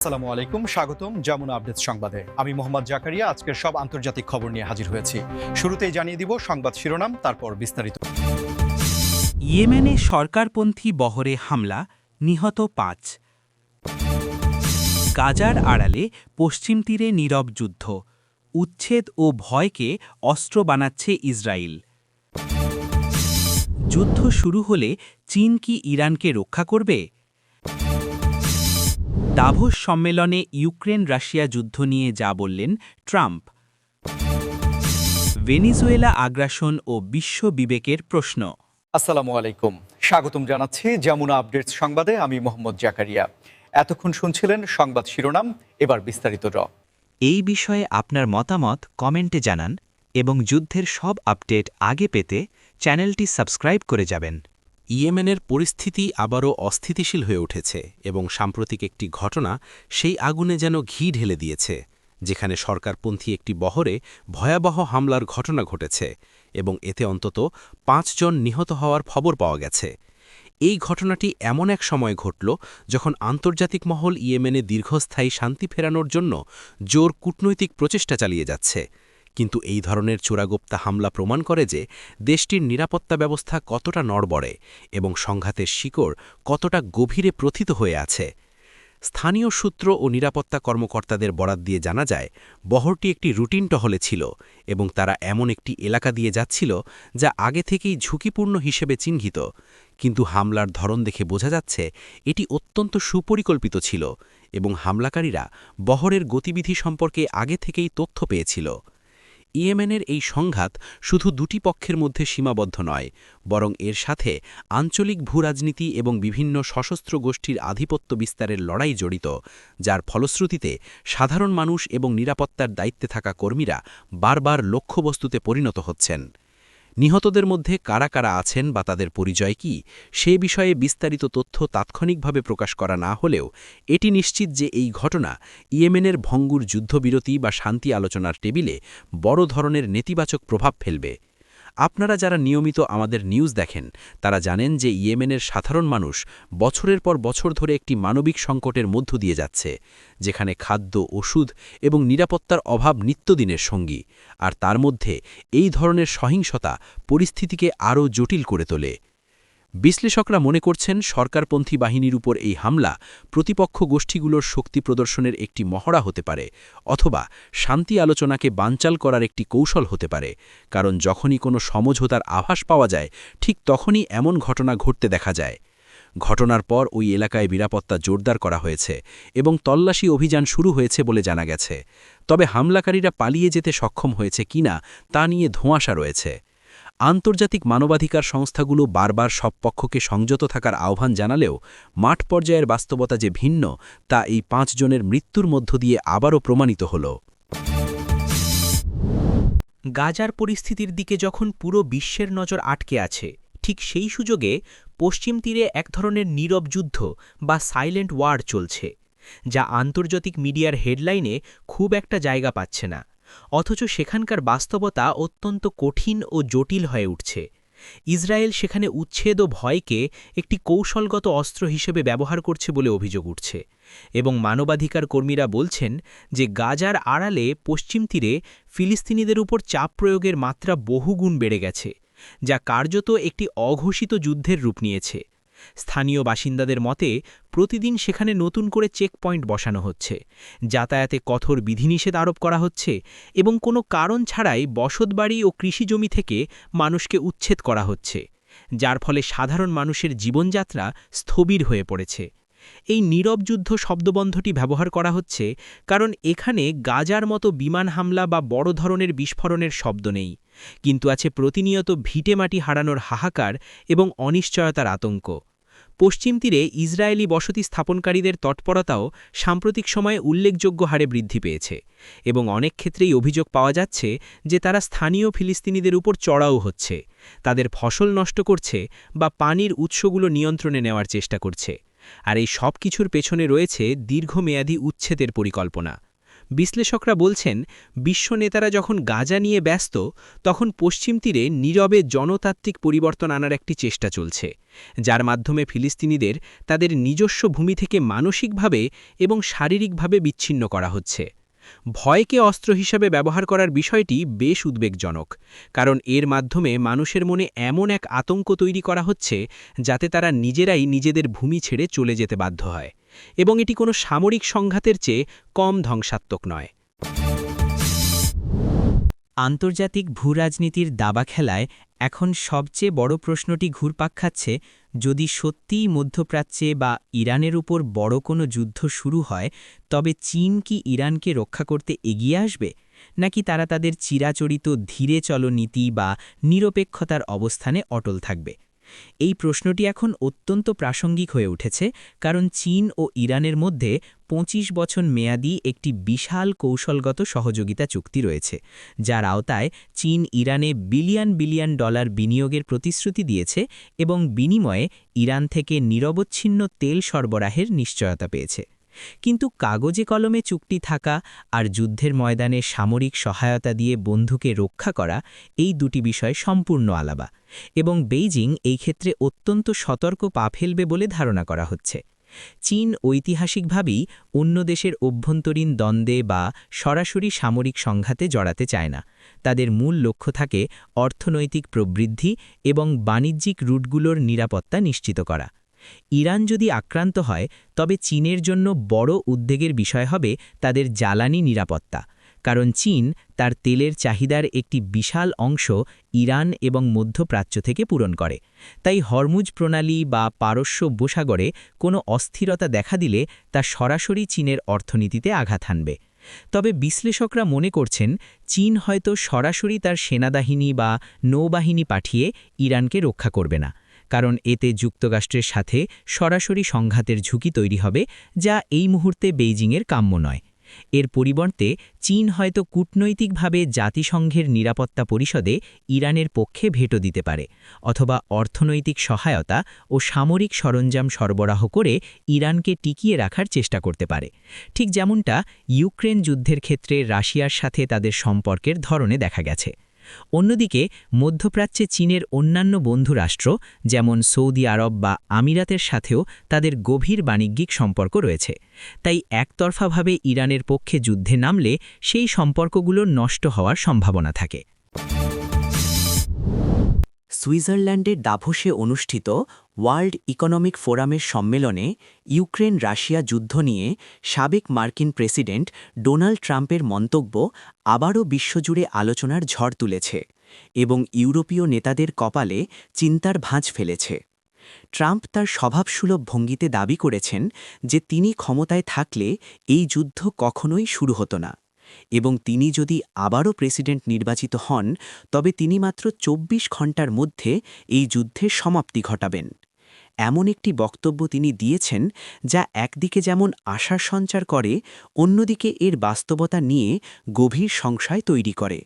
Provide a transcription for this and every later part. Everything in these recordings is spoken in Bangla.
আসসালামু আলাইকুম, স্বাগতম যমুনা আপডেট সংবাদে। আমি মোহাম্মদ জাকারিয়া, আজকের সব আন্তর্জাতিক খবর নিয়ে হাজির হয়েছি। শুরুতেই জানিয়ে দিব সংবাদ শিরোনাম, তারপর বিস্তারিত। ইয়েমেনে সরকারপন্থী বহরে হামলা, নিহত পাঁচ। গাজার আড়ালে পশ্চিম তীরে নীরব যুদ্ধ। উচ্ছেদ ও ভয়কে অস্ত্র বানাচ্ছে ইসরায়েল যুদ্ধ শুরু হলে চীন কি ইরানকে রক্ষা করবে? দাভোস সম্মেলনে ইউক্রেন রাশিয়া যুদ্ধ নিয়ে যা বললেন ট্রাম্প। ভেনিজুয়েলা আগ্রাসন ও বিশ্ব বিবেকের প্রশ্ন। আসসালামু আলাইকুম। স্বাগতম জানাচ্ছি যমুনা আপডেট সংবাদে। আমি মোহাম্মদ জাকারিয়া। এতক্ষণ শুনছিলেন সংবাদ শিরোনাম এবার বিস্তারিত র। এই বিষয়ে আপনার মতামত কমেন্টে জানান এবং যুদ্ধের সব আপডেট আগে পেতে চ্যানেলটি সাবস্ক্রাইব করে যাবেন। ইয়েমেনের পরিস্থিতি আবারও অস্থিতিশীল হয়ে উঠেছে এবং সাম্প্রতিক একটি ঘটনা সেই আগুনে যেন ঘি ঢেলে দিয়েছে, যেখানে সরকারপন্থী একটি বহরে ভয়াবহ হামলার ঘটনা ঘটেছে এবং এতে অন্তত পাঁচজন নিহত হওয়ার খবর পাওয়া গেছে। এই ঘটনাটি এমন এক সময় ঘটল যখন আন্তর্জাতিক মহল ইয়েমেনে দীর্ঘস্থায়ী শান্তি ফেরানোর জন্য জোর কূটনৈতিক প্রচেষ্টা চালিয়ে যাচ্ছে। কিন্তু এই ধরনের চোরাগোপ্তা হামলা প্রমাণ করে যে দেশটির নিরাপত্তা ব্যবস্থা কতটা নড়বড়ে এবং সংঘাতের শিকড় কতটা গভীরে প্রথিত হয়ে আছে। স্থানীয় সূত্র ও নিরাপত্তা কর্মকর্তাদের বরাত দিয়ে জানা যায়, বহরটি একটি রুটিন টহলে ছিল এবং তারা এমন একটি এলাকা দিয়ে যাচ্ছিল যা আগে থেকেই ঝুঁকিপূর্ণ হিসেবে চিহ্নিত। কিন্তু হামলার ধরন দেখে বোঝা যাচ্ছে, এটি অত্যন্ত সুপরিকল্পিত ছিল এবং হামলাকারীরা বহরের গতিবিধি সম্পর্কে আগে থেকেই তথ্য পেয়েছিল। ইয়েমেনের এই সংঘাত শুধু দুটি পক্ষের মধ্যে সীমাবদ্ধ নয়, বরং এর সাথে আঞ্চলিক ভূরাজনীতি এবং বিভিন্ন সশস্ত্র গোষ্ঠীর আধিপত্য বিস্তারের লড়াই জড়িত, যার ফলশ্রুতিতে সাধারণ মানুষ এবং নিরাপত্তার দায়িত্বে থাকা কর্মীরা বারবার লক্ষ্যবস্তুতে পরিণত হচ্ছেন। নিহতদের মধ্যে কারা কারা আছেন বা তাদের পরিচয় কি, সে বিষয়ে বিস্তারিত তথ্য তাৎক্ষণিকভাবে প্রকাশ করা না হলেও এটি নিশ্চিত যে এই ঘটনা ইয়েমেনের ভঙ্গুর যুদ্ধবিরতি বা শান্তি আলোচনার টেবিলে বড় ধরনের নেতিবাচক প্রভাব ফেলবে। আপনারা যারা নিয়মিত আমাদের নিউজ দেখেন, তারা জানেন যে ইয়েমেনের সাধারণ মানুষ বছরের পর বছর ধরে একটি মানবিক সংকটের মধ্য দিয়ে যাচ্ছে, যেখানে খাদ্য, ওষুধ এবং নিরাপত্তার অভাব নিত্যদিনের সঙ্গী। আর তার মধ্যে এই ধরনের সহিংসতা পরিস্থিতিকে আরও জটিল করে তোলে। বিশ্লেষকরা মনে করছেন সরকারপন্থী বাহিনীর উপর এই হামলা প্রতিপক্ষ গোষ্ঠীগুলোর শক্তি প্রদর্শনের একটি মহড়া হতে পারে, অথবা শান্তি আলোচনাকে বানচাল করার একটি কৌশল হতে পারে, কারণ যখনই কোনো সমঝোতার আভাস পাওয়া যায়, ঠিক তখনই এমন ঘটনা ঘটতে দেখা যায়। ঘটনার পর ওই এলাকায় নিরাপত্তা জোরদার করা হয়েছে এবং তল্লাশি অভিযান শুরু হয়েছে বলে জানা গেছে। তবে হামলাকারীরা পালিয়ে যেতে সক্ষম হয়েছে কিনা তা নিয়ে ধোঁয়াশা রয়েছে। আন্তর্জাতিক মানবাধিকার সংস্থাগুলো বারবার সব পক্ষকে সংযত থাকার আহ্বান জানালেও মাঠ পর্যায়ের বাস্তবতা যে ভিন্ন, তা এই পাঁচজনের মৃত্যুর মধ্য দিয়ে আবারও প্রমাণিত হল। গাজার পরিস্থিতির দিকে যখন পুরো বিশ্বের নজর আটকে আছে, ঠিক সেই সুযোগে পশ্চিম তীরে এক ধরনের নীরব যুদ্ধ বা সাইলেন্ট ওয়ার চলছে, যা আন্তর্জাতিক মিডিয়ার হেডলাইনে খুব একটা জায়গা পাচ্ছে না। অথচ সেখানকার বাস্তবতা অত্যন্ত কঠিন ও জটিল হয়ে উঠছে। ইসরায়েল সেখানে উচ্ছেদ ও ভয়কে একটি কৌশলগত অস্ত্র হিসেবে ব্যবহার করছে বলে অভিযোগ উঠছে এবং মানবাধিকার কর্মীরা বলছেন যে গাজার আড়ালে পশ্চিম তীরে ফিলিস্তিনিদের উপর চাপ প্রয়োগের মাত্রা বহুগুণ বেড়ে গেছে, যা কার্যত একটি অঘোষিত যুদ্ধের রূপ নিয়েছে। স্থানীয় বাসিন্দাদের মতে, প্রতিদিন সেখানে নতুন করে চেকপয়েন্ট বসানো হচ্ছে। যাতায়াতে কঠোর বিধিনিষেধ আরোপ করা হচ্ছে এবং কোনো কারণ ছাড়াই বসতবাড়ি ও কৃষিজমি থেকে মানুষকে উচ্ছেদ করা হচ্ছে, যার ফলে সাধারণ মানুষের জীবনযাত্রা স্থবির হয়ে পড়েছে। এই নীরব যুদ্ধ শব্দবন্ধটি ব্যবহার করা হচ্ছে কারণ এখানে গাজার মতো বিমান হামলা বা বড় ধরনের বিস্ফোরণের শব্দ নেই, কিন্তু আছে প্রতিনিয়ত ভিটেমাটি হারানোর হাহাকার এবং অনিশ্চয়তার আতঙ্ক। পশ্চিম তীরে ইসরায়েলি বসতি স্থাপনকারীদের তৎপরতাও সাম্প্রতিক সময়ে উল্লেখযোগ্য হারে বৃদ্ধি পেয়েছে এবং অনেক ক্ষেত্রেই অভিযোগ পাওয়া যাচ্ছে যে তারা স্থানীয় ফিলিস্তিনিদের উপর চড়াও হচ্ছে, তাদের ফসল নষ্ট করছে বা পানির উৎসগুলো নিয়ন্ত্রণে নেওয়ার চেষ্টা করছে। আর এই সব কিছুর পেছনে রয়েছে দীর্ঘমেয়াদী উচ্ছেদের পরিকল্পনা। বিশ্লেষকরা বলছেন, বিশ্ব নেতারা যখন গাজা নিয়ে ব্যস্ত, তখন পশ্চিম তীরে নীরবে জনতাত্ত্বিক পরিবর্তন আনার একটি চেষ্টা চলছে, যার মাধ্যমে ফিলিস্তিনিদের তাদের নিজস্ব ভূমি থেকে মানসিকভাবে এবং শারীরিকভাবে বিচ্ছিন্ন করা হচ্ছে। ভয়কে অস্ত্র হিসাবে ব্যবহার করার বিষয়টি বেশ উদ্বেগজনক, কারণ এর মাধ্যমে মানুষের মনে এমন এক আতঙ্ক তৈরি করা হচ্ছে, যাতে তারা নিজেরাই নিজেদের ভূমি ছেড়ে চলে যেতে বাধ্য হয়। এবং এটি কোনো সামরিক সংঘাতের চেয়ে কম ধ্বংসাত্মক নয়। আন্তর্জাতিক ভূরাজনীতির দাবা খেলায় এখন সবচেয়ে বড় প্রশ্নটি ঘুরপাক খাচ্ছে যদি সত্যিই মধ্যপ্রাচ্যে বা ইরানের উপর বড় কোনো যুদ্ধ শুরু হয়, তবে চীন কি ইরানকে রক্ষা করতে এগিয়ে আসবে? নাকি তারা তাদের চিরাচরিত ধীরে চলনীতি বা নিরপেক্ষতার অবস্থানে অটল থাকবে? এই প্রশ্নটি এখন অত্যন্ত প্রাসঙ্গিক হয়ে উঠেছে, কারণ চীন ও ইরানের মধ্যে ২৫ বছর মেয়াদী একটি বিশাল কৌশলগত সহযোগিতা চুক্তি রয়েছে, যার আওতায় চীন ইরানে বিলিয়ন বিলিয়ন ডলার বিনিয়োগের প্রতিশ্রুতি দিয়েছে এবং বিনিময়ে ইরান থেকে নিরবচ্ছিন্ন তেল সরবরাহের নিশ্চয়তা পেয়েছে। কিন্তু কাগজে কলমে চুক্তি থাকা আর যুদ্ধের ময়দানে সামরিক সহায়তা দিয়ে বন্ধুকে রক্ষা করা এই দুটি বিষয় সম্পূর্ণ আলাদা এবং বেইজিং এই ক্ষেত্রে অত্যন্ত সতর্ক পা ফেলবে বলে ধারণা করা হচ্ছে। চীন ঐতিহাসিকভাবেই অন্য দেশের অভ্যন্তরীণ দ্বন্দ্বে বা সরাসরি সামরিক সংঘাতে জড়াতে চায় না। তাদের মূল লক্ষ্য থাকে অর্থনৈতিক প্রবৃদ্ধি এবং বাণিজ্যিক রুটগুলোর নিরাপত্তা নিশ্চিত করা। ইরান যদি আক্রান্ত হয়, তবে চীনের জন্য বড় উদ্বেগের বিষয় হবে তাদের জ্বালানি নিরাপত্তা। কারণ চীন তার তেলের চাহিদার একটি বিশাল অংশ ইরান এবং মধ্যপ্রাচ্য থেকে পূরণ করে। তাই হরমুজ প্রণালী বা পারস্য উপসাগরে কোনো অস্থিরতা দেখা দিলে তা সরাসরি চীনের অর্থনীতিতে আঘাত হানবে। তবে বিশ্লেষকরা মনে করছেন, চীন হয়তো সরাসরি তার সেনাবাহিনী বা নৌবাহিনী পাঠিয়ে ইরানকে রক্ষা করবে না। কারণ এতে যুক্তরাষ্ট্রের সাথে সরাসরি সংঘাতের ঝুঁকি তৈরি হবে, যা এই মুহূর্তে বেইজিংয়ের কাম্য নয়। এর পরিবর্তে, চীন হয়তো কূটনৈতিকভাবে জাতিসংঘের নিরাপত্তা পরিষদে ইরানের পক্ষে ভেটো দিতে পারে, অথবা অর্থনৈতিক সহায়তা ও সামরিক সরঞ্জাম সরবরাহ করে ইরানকে টিকিয়ে রাখার চেষ্টা করতে পারে। ঠিক যেমনটা ইউক্রেন যুদ্ধের ক্ষেত্রে রাশিয়ার সাথে তাদের সম্পর্কের ধরনে দেখা গেছে। অন্যদিকে, মধ্যপ্রাচ্যে চীনের অন্যান্য বন্ধুরাষ্ট্র যেমন সৌদি আরব বা আমিরাতের সাথেও তাদের গভীর বাণিজ্যিক সম্পর্ক রয়েছে। তাই একতরফাভাবে ইরানের পক্ষে যুদ্ধে নামলে সেই সম্পর্কগুলো নষ্ট হওয়ার সম্ভাবনা থাকে। সুইজারল্যান্ডের দাভোসে অনুষ্ঠিত ওয়ার্ল্ড ইকোনমিক ফোরামের সম্মেলনে ইউক্রেন রাশিয়া যুদ্ধ নিয়ে সাবেক মার্কিন প্রেসিডেন্ট ডোনাল্ড ট্রাম্পের মন্তব্য আবারও বিশ্বজুড়ে আলোচনার ঝড় তুলেছে এবং ইউরোপীয় নেতাদের কপালে চিন্তার ভাঁজ ফেলেছে। ট্রাম্প তার স্বভাবসুলভ ভঙ্গিতে দাবি করেছেন যে তিনি ক্ষমতায় থাকলে এই যুদ্ধ কখনোই শুরু হতো না এবং তিনি যদি আবারও প্রেসিডেন্ট নির্বাচিত হন, তবে তিনি মাত্র ২৪ ঘণ্টার মধ্যে এই যুদ্ধের সমাপ্তি ঘটাবেন। এমন একটি বক্তব্য তিনি দিয়েছেন যা একদিকে যেমন আশার সঞ্চার করে, অন্যদিকে এর বাস্তবতা নিয়ে গভীর সংশয় তৈরি করে।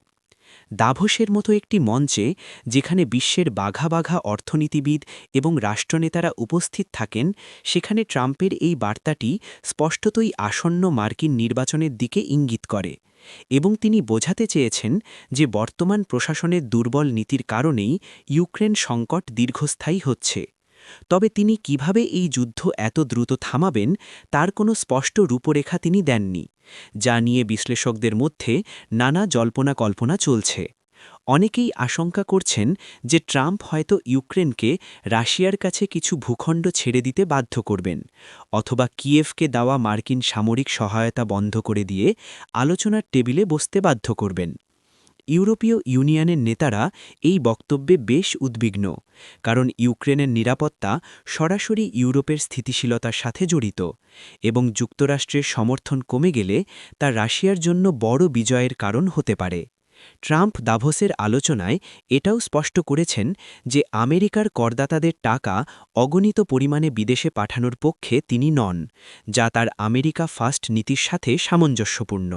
দাভোসের মতো একটি মঞ্চে, যেখানে বিশ্বের বাঘা বাঘা অর্থনীতিবিদ এবং রাষ্ট্রনেতারা উপস্থিত থাকেন, সেখানে ট্রাম্পের এই বার্তাটি স্পষ্টতই আসন্ন মার্কিন নির্বাচনের দিকে ইঙ্গিত করে এবং তিনি বোঝাতে চেয়েছেন যে বর্তমান প্রশাসনের দুর্বল নীতির কারণেই ইউক্রেন সংকট দীর্ঘস্থায়ী হচ্ছে। তবে তিনি কীভাবে এই যুদ্ধ এত দ্রুত থামাবেন, তার কোনো স্পষ্ট রূপরেখা তিনি দেননি, যা নিয়ে বিশ্লেষকদের মধ্যে নানা জল্পনা কল্পনা চলছে। অনেকেই আশঙ্কা করছেন যে ট্রাম্প হয়তো ইউক্রেনকে রাশিয়ার কাছে কিছু ভূখণ্ড ছেড়ে দিতে বাধ্য করবেন, অথবা কিয়েভকে দেওয়া মার্কিন সামরিক সহায়তা বন্ধ করে দিয়ে আলোচনার টেবিলে বসতে বাধ্য করবেন। ইউরোপীয় ইউনিয়নের নেতারা এই বক্তব্যে বেশ উদ্বিগ্ন, কারণ ইউক্রেনের নিরাপত্তা সরাসরি ইউরোপের স্থিতিশীলতার সাথে জড়িত এবং যুক্তরাষ্ট্রের সমর্থন কমে গেলে তা রাশিয়ার জন্য বড় বিজয়ের কারণ হতে পারে। ট্রাম্প দাভোসের আলোচনায় এটাও স্পষ্ট করেছেন যে আমেরিকার করদাতাদের টাকা অগণিত পরিমাণে বিদেশে পাঠানোর পক্ষে তিনি নন, যা তার আমেরিকা ফার্স্ট নীতির সাথে সামঞ্জস্যপূর্ণ।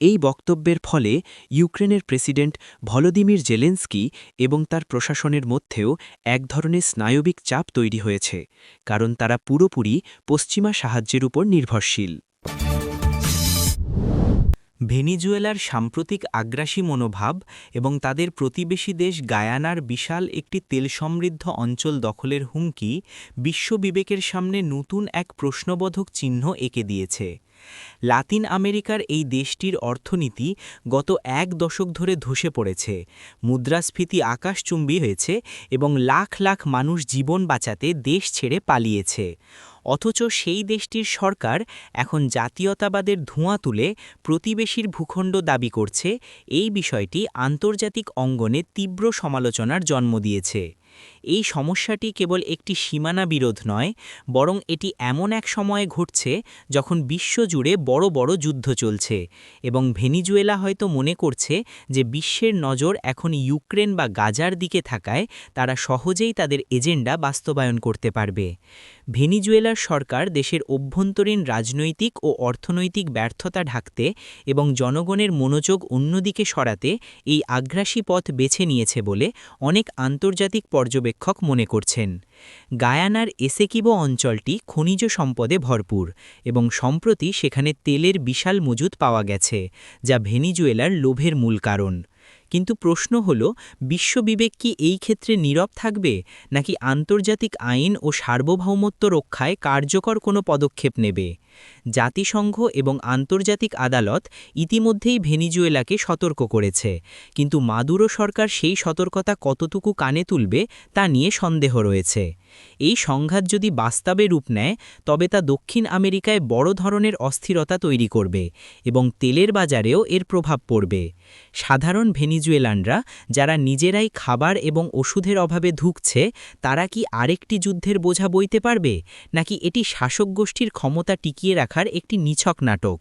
এই বক্তব্যের ফলে ইউক্রেনের প্রেসিডেন্ট ভলোদিমির জেলেন্সকি এবং তার প্রশাসনের মধ্যেও এক ধরনের স্নায়বিক চাপ তৈরি হয়েছে, কারণ তারা পুরোপুরি পশ্চিমা সাহায্যের উপর নির্ভরশীল। ভেনিজুয়েলার সাম্প্রতিক আগ্রাসী মনোভাব এবং তাদের প্রতিবেশী দেশ গায়ানার বিশাল একটি তেল সমৃদ্ধ অঞ্চল দখলের হুমকি বিশ্ব বিবেকের সামনে নতুন এক প্রশ্নবোধক চিহ্ন এঁকে দিয়েছে। লাতিন আমেরিকার এই দেশটির অর্থনীতি গত এক দশক ধরে ধসে পড়েছে, মুদ্রাস্ফীতি আকাশচুম্বী হয়েছে এবং লাখ লাখ মানুষ জীবন বাঁচাতে দেশ ছেড়ে পালিয়েছে। অথচ সেই দেশটির সরকার এখন জাতীয়তাবাদের ধোঁয়া তুলে প্রতিবেশীর ভূখণ্ড দাবি করছে, এই বিষয়টি আন্তর্জাতিক অঙ্গনে তীব্র সমালোচনার জন্ম দিয়েছে। এই সমস্যাটি কেবল একটি সীমানা বিরোধ নয়, বরং এটি এমন এক সময়ে ঘটছে যখন বিশ্বজুড়ে বড় বড় যুদ্ধ চলছে এবং ভেনিজুয়েলা হয়তো মনে করছে যে বিশ্বের নজর এখন ইউক্রেন বা গাজার দিকে থাকায় তারা সহজেই তাদের এজেন্ডা বাস্তবায়ন করতে পারবে। ভেনিজুয়েলার সরকার দেশের অভ্যন্তরীণ রাজনৈতিক ও অর্থনৈতিক ব্যর্থতা ঢাকতে এবং জনগণের মনোযোগ অন্যদিকে সরাতে এই আগ্রাসী পথ বেছে নিয়েছে বলে অনেক আন্তর্জাতিক পর্যবেক্ষক মনে করছেন। গায়ানার এসেকিবো অঞ্চলটি খনিজ সম্পদে ভরপুর এবং সম্প্রতি সেখানে তেলের বিশাল মজুদ পাওয়া গেছে, যা ভেনিজুয়েলার লোভের মূল কারণ। কিন্তু প্রশ্ন হল, বিশ্ববিবেক কি এই ক্ষেত্রে নীরব থাকবে, নাকি আন্তর্জাতিক আইন ও সার্বভৌমত্ব রক্ষায় কার্যকর কোনো পদক্ষেপ নেবে? জাতিসংঘ এবং আন্তর্জাতিক আদালত ইতিমধ্যেই ভেনিজুয়েলাকে সতর্ক করেছে, কিন্তু মাদুরো সরকার সেই সতর্কতা কতটুকু কানে তুলবে তা নিয়ে সন্দেহ রয়েছে। এই সংঘাত যদি বাস্তবে রূপ নেয়, তবে তা দক্ষিণ আমেরিকায় বড় ধরনের অস্থিরতা তৈরি করবে এবং তেলের বাজারেও এর প্রভাব পড়বে। সাধারণ ভেনিজুয়েলানরা যারা নিজেরাই খাবার এবং ওষুধের অভাবে ধুকছে, তারা কি আরেকটি যুদ্ধের বোঝা বইতে পারবে? নাকি এটি শাসক গোষ্ঠীর ক্ষমতা টিকিয়ে রাখার একটি নিছক নাটক?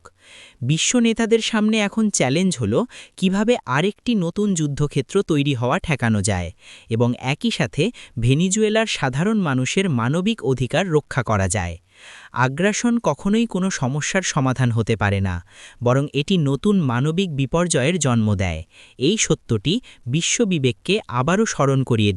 বিশ্ব নেতাদের সামনে এখন চ্যালেঞ্জ হল কীভাবে আরেকটি নতুন যুদ্ধক্ষেত্র তৈরি হওয়া ঠেকানো যায় এবং একই সাথে ভেনিজুয়েলার সাধারণ মানুষের মানবিক অধিকার রক্ষা করা যায়। আগ্রাসন কখনোই কোনো সমস্যার সমাধান হতে পারে না, বরং এটি নতুন মানবিক বিপর্যয়ের জন্ম দেয়। এই সত্যটি বিশ্ববিবেককে আবারও স্মরণ করিয়ে